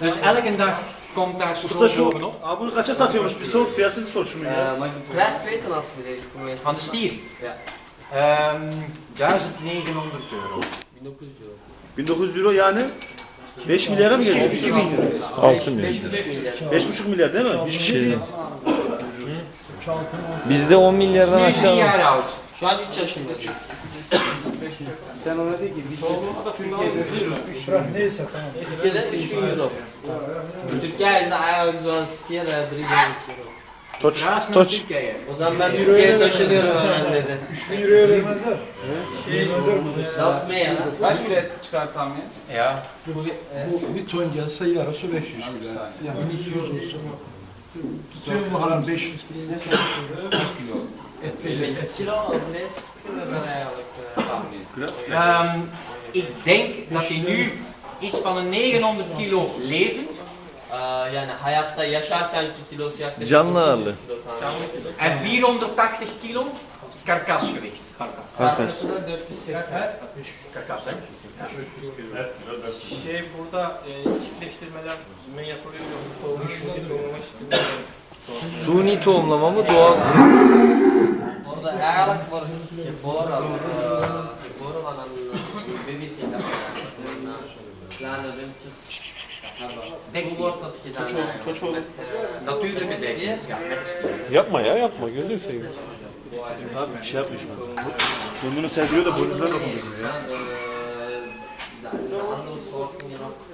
Dus elke dag komt daar Usta stroom şu, bovenop. bunu kaça satıyormuş? Bir sor fiyatını sor şunu ya. Prijs weten alsjeblieft? Voor mij? Van de stier? Ja. Ehm 1900 euro. 1900 euro. 1900 euro yani 5 milyara mı geliyor? 2000 euro. 6 milyon. 5,5 milyar. 5,5 milyar değil mi? Hiçbir şey değil. Bizde 10 milyardan Nu is 3 aşağı. Şu an 3 yaşındasın. Neyse tamam. Türkiye'de 3000 euro. Türkiye is eigenlijk zo'n stier 3000 euro. Toç, Naast naar toç. Turkije. O zaman ben Türkiye'ye taşınıyorum hemen dedi. 3000 euroya vermezler. Vermezler. Das mehr ya. Kaç kilo çıkar tahmin? Ja. Bu bir ton gelse yarısı 500 kilo. Yani 200 olsun. Tutuyor mu haram 500 kilo? Kaç kilo? Of kunnen we eigenlijk. Ehm, ik denk dat hij nu iets van een 900 kilo levend Ee, yani hayatta yaşarkenki kilosu yaklaşık Canlı 900 ağırlığı. en 480 kilo. Karkas. 480. Karkas? Şey burada e, çiftleştirmeler mi yapılıyor Suni tohumlama mı doğal? Natuurlijke met dekking. stier? Ja, met stier. Yapma ya yapma gözünü seveyim. Abi bir şey yapmış. Burnunu serdiriyor da boynuzuna dokunuyor ya.